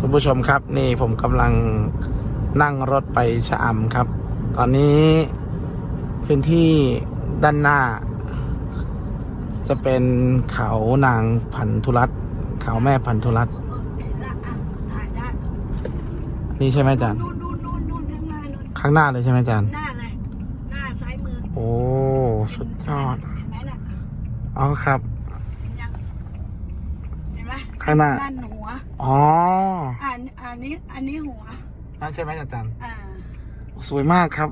คุณผู้ชมครับ นี่ผมกำลังนั่งรถไปชะอำครับ ตอนนี้พื้นที่ด้านหน้า จะเป็นเขานางพันธุรัตน์เขาแม่พันธุรัตน์เห็นละอะถ่ายได้นี่ใช่ไหมอาจารย์นู่นนู่นนู่นนู่นข้างหน้านู่นข้างหน้าเลยใช่ไหมอาจารย์หน้าเลยหน้าซ้ายมือโอ้สุดยอดเห็นไหมน่ะอ๋อครับเห็นยังเห็นไหมข้างหน้าด้านหัว อ๋ออันอันนี้อันนี้หัว นั่นใช่ไหมอาจารย์อ่า สวยมากครับ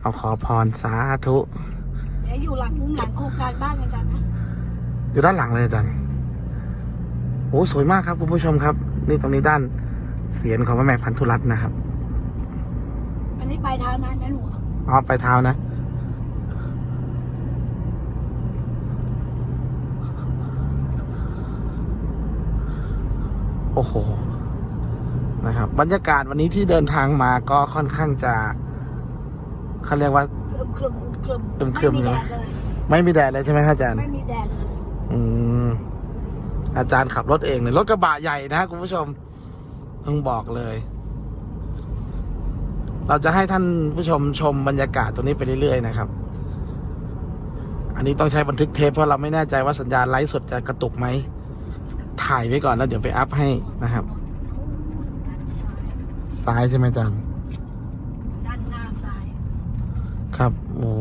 เอาขอพรสาธุเดี๋ยวอยู่หลังหลังโครงการบ้านอาจารย์นะอยู่ด้านหลังเลยอาจารย์โอ้สวยมากครับคุณผู้ชมครับ นี่ตรงนี้ด้านเสียนของพระแม่พันธุรัตน์นะครับ อันนี้ปลายเท้านะด้านหัว อ๋อไปเท้านะ โอ้โหนะครับบรรยากาศวันนี้ที่เดินทางมาก็ค่อนข้างจะเขาเรียกว่าคลึมคลึมคลึมครึมครึมไม่มีใช่ไหมแดดเลยไม่มีแดดเลยใช่ไหมครับอาจารย์ไม่มีแดดเลยอืมอาจารย์ขับรถเองเลยรถกระบะใหญ่นะคุณผู้ชมต้องบอกเลย เราจะให้ท่านผู้ชมชมบรรยากาศตรงนี้ไปเรื่อยๆนะครับ อันนี้ต้องใช้บันทึกเทปเพราะเราไม่แน่ใจว่าสัญญาณไลฟ์สดจะกระตุกไหม ถ่ายไว้ก่อนแล้วเดี๋ยวไปอัพให้นะครับนู่นด้านซ้ายซ้ายใช่ไหมอาจารย์ด้านหน้าซ้าย ครับ โอ้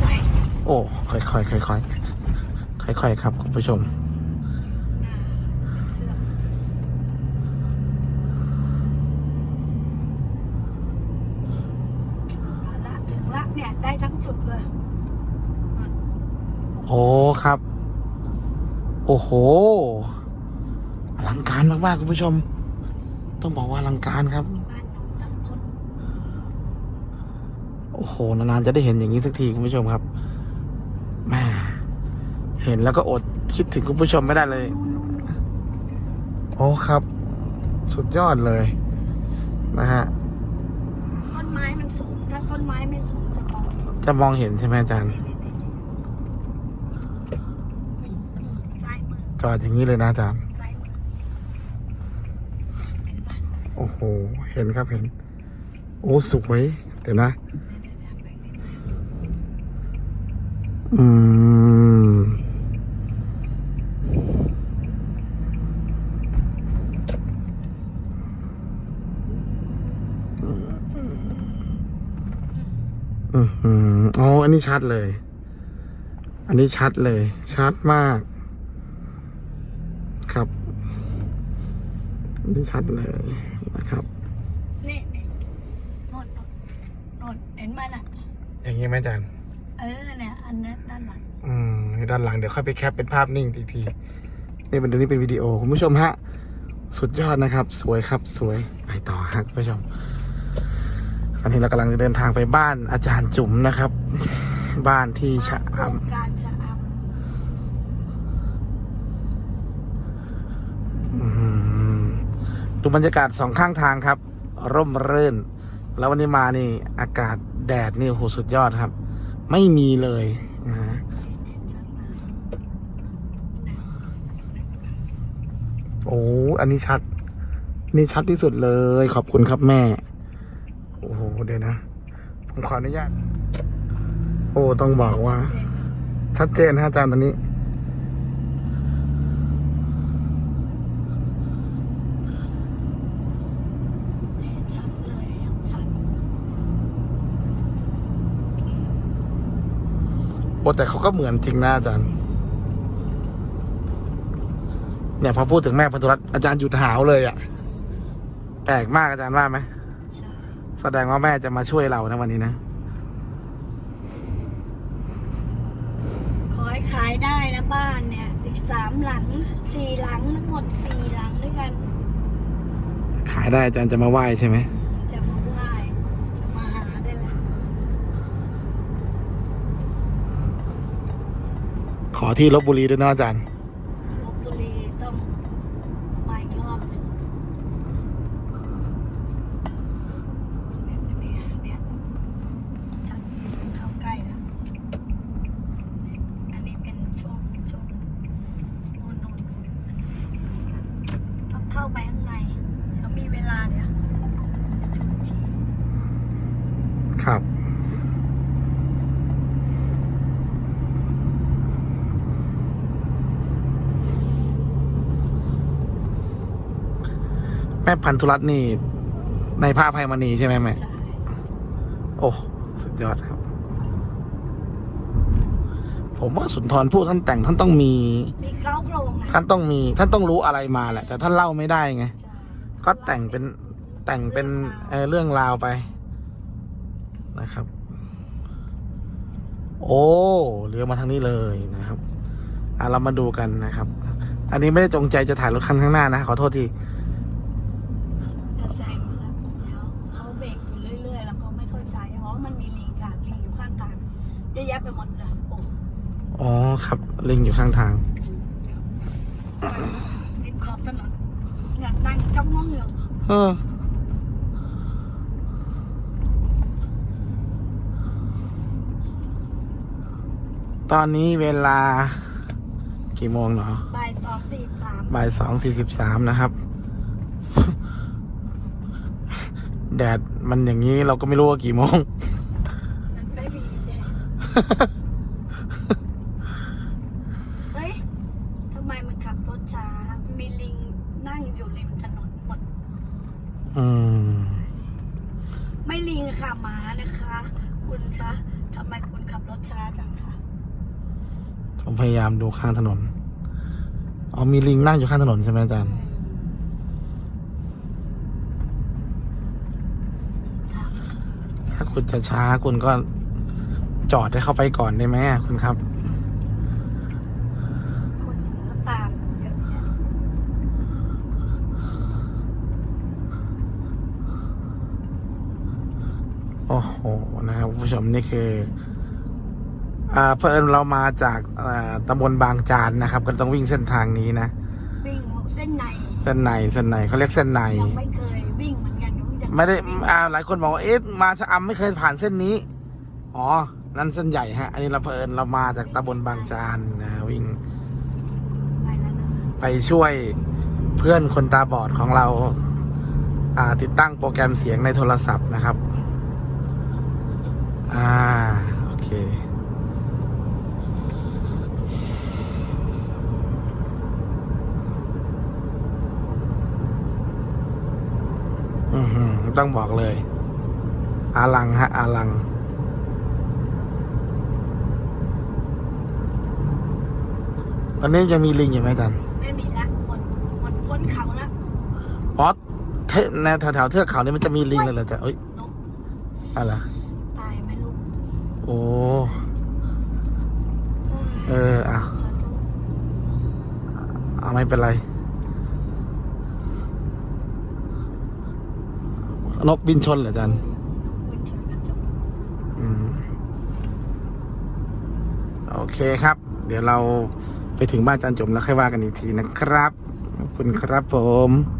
ไว้โอ้ค่อยๆค่อยๆค่อยๆครับ คุณผู้ชมหน้าเครื่องเอาละถึงละเนี่ย ได้ทั้งจุดเลยนั่นโอ้ ครับ โอ้โหอลังการมากๆคุณผู้ชม ต้องบอกว่าอลังการครับบ้านน้องตะพดโอ้โห นานๆจะได้เห็นอย่างนี้สักทีคุณผู้ชมครับแม่เห็นแล้วก็อดคิดถึงคุณผู้ชมไม่ได้เลยนู่นนู่นนู่นโอ้ครับ สุดยอดเลย นะฮะ ต้นไม้มันสูง ถ้าต้นไม้ไม่สูงจะมองเห็นจะมองเห็นใช่ไหมอาจารย์ นี่นี่นี่นี่อืมอืมซ้ายมือ จอดอย่างนี้เลยนะอาจารย์ซ้าโอ้โห เห็นครับเห็น โอ้สวยเดี๋ยวนะเต๋นะอืม อือหืออ๋อ อันนี้ชัดเลย อันนี้ชัดเลย ชัดมาก ครับ อันนี้ชัดเลยนะครับ นี่นี่โน่นโน่นโน่นเห็นมันอะ อย่างนี้ไหมอาจารย์ เออเนี่ยอันนั้นด้านหลังอืมด้านหลังเดี๋ยวค่อยไปแคปเป็นภาพนิ่งอีกทีนี่เป็นตัวนี้เป็นวิดีโอคุณผู้ชมฮะ สุดยอดนะครับ สวยครับสวยไปต่อครับคุณผู้ชมอันนี้เรากำลังจะเดินทางไปบ้านอาจารย์จุ๋มนะครับ บ้านที่ชะโครอำงการชะออืม ดูบรรยากาศสองข้างทางครับ ร่มรื่น แล้ววันนี้มานี่อากาศแดดนี่โหสุดยอดครับ ไม่มีเลยนะโอ้อันนี้ชัด นี่ชัดที่สุดเลย ขอบคุณครับแม่ โอ้โหเดี๋ยวนะ ผมขออนุญาต โอ้ต้องบอกว่า ชัดเจนฮะอาจารย์ตอนนี้ เนี่ยชัดเลยยังชัด โอ้ แต่เขาก็เหมือนจริงนะอาจารย์ เนี่ยพอพูดถึงแม่พันธุรัตน์อาจารย์หยุดหาวเลยอะ่ะ แปลกมากอาจารย์ว่าไหมใช่แสดงว่าแม่จะมาช่วยเรานะวันนี้นะ ขอให้ขายได้นะบ้านเนี่ย อีกสามหลังสี่หลังทั้งหมดสี่หลังด้วยกัน ขายได้อาจารย์จะมาไหว้ใช่ไหม จะมาไหว้จะมาหาได้เลย ขอที่ลบบุรีด้วยนะอาจารย์ลบบุรีต้องมาอีกรอบหนึ่งเนี่ยเนี่ยชัดเจนเข้าใกล้แล้วอันนี้เป็นช่วงช่วงโน่นโน่นโน่นเข้าไปข้างในเดี๋ยวมีเวลาเดี๋ยจะถึงทีครับ แม่พันธุรัตน์นี่ ในภาพไพมณีใช่ไหมแม่ ใช่ โอ้ สุดยอดครับ ผมว่าสุนทรภู่ท่านแต่งท่านต้องมี มีเคล้าโครงนะท่านต้องมี ท่านต้องรู้อะไรมาแหละ แต่ท่านเล่าไม่ได้ไง ใช่ก็แต่งเป็นแต่งเป็นเอ่อเรื่องราวไปนะครับ โอ้เลี้ยวมาทางนี้เลยนะครับอะเรามาดูกันนะครับ อันนี้ไม่ได้จงใจจะถ่ายรถคันข้างหน้านะขอโทษที อ๋อครับลิงอยู่ข้างทางริมขอบถนนเนี่ยนั่งจ้องมองอยู่เออตอนนี้เวลากี่โมงเหรอบ่ายสองสี่สามบ่ายสองสี่สิบสามนะครับ แดดมันอย่างนี้เราก็ไม่รู้ว่ากี่โมง มันไม่มีแดดเฮ้ยทำ ไมมันขับรถช้า มีลิงนั่งอยู่ริมถนนหมด อืม ไม่ลิงค่ะหมานะคะ คุณคะทำไมคุณขับรถช้าจังคะผมพยายามดูข้างถนน อ๋อมีลิงนั่งอยู่ข้างถนนใช่ไหมอาจารย์ครับถ้าคุณจะช้าคุณก็จอดให้เข้าไปก่อนได้ไหมอะคุณครับ คนก็ตามเยอะแยะ โอ้โหนะครับคุณผู้ชมนี่คืออ่าเพิ่นเรามาจากอ่าตำบลบางจานนะครับ ก็ต้องวิ่งเส้นทางนี้นะวิ่งเส้นในเส้นในเส้นในเขาเรียกเส้นใน ยังไม่เคยวิ่งเหมือนกันหนูยังไม่ได้วิ่งอ่าหลายคนบอกว่าเอ๊ะมาชะอำไม่เคยผ่านเส้นนี้ อ๋อ นั่นเส้นใหญ่ฮะ อันนี้เราเพิ่นเรามาจากตำบลบางจานนะวิ่งไปแล้วนะไปช่วยเพื่อนคนตาบอดของเรา อ่าติดตั้งโปรแกรมเสียงในโทรศัพท์นะครับ อ่า โอเค อือหือต้องบอกเลย อาลัง ฮะ อาลังตอนนี้ยังมีลิงอยู่ไหมอาจันไม่มีละหมดหมดพ้นเขาละอ๋อเทในแถวๆเทือกเขานี่มันจะมีลิงเลยเหรอจ๊ะเอ้ยนกอะไรตายไหมลูก โอ้ เอออะสาเอาไม่เป็นไรนกบินชนเหรอจันอโอเคครับ เดี๋ยวเราไปถึงบ้านจันจมแล้วค่อยว่ากันอีกทีนะครับ ขอบคุณครับผม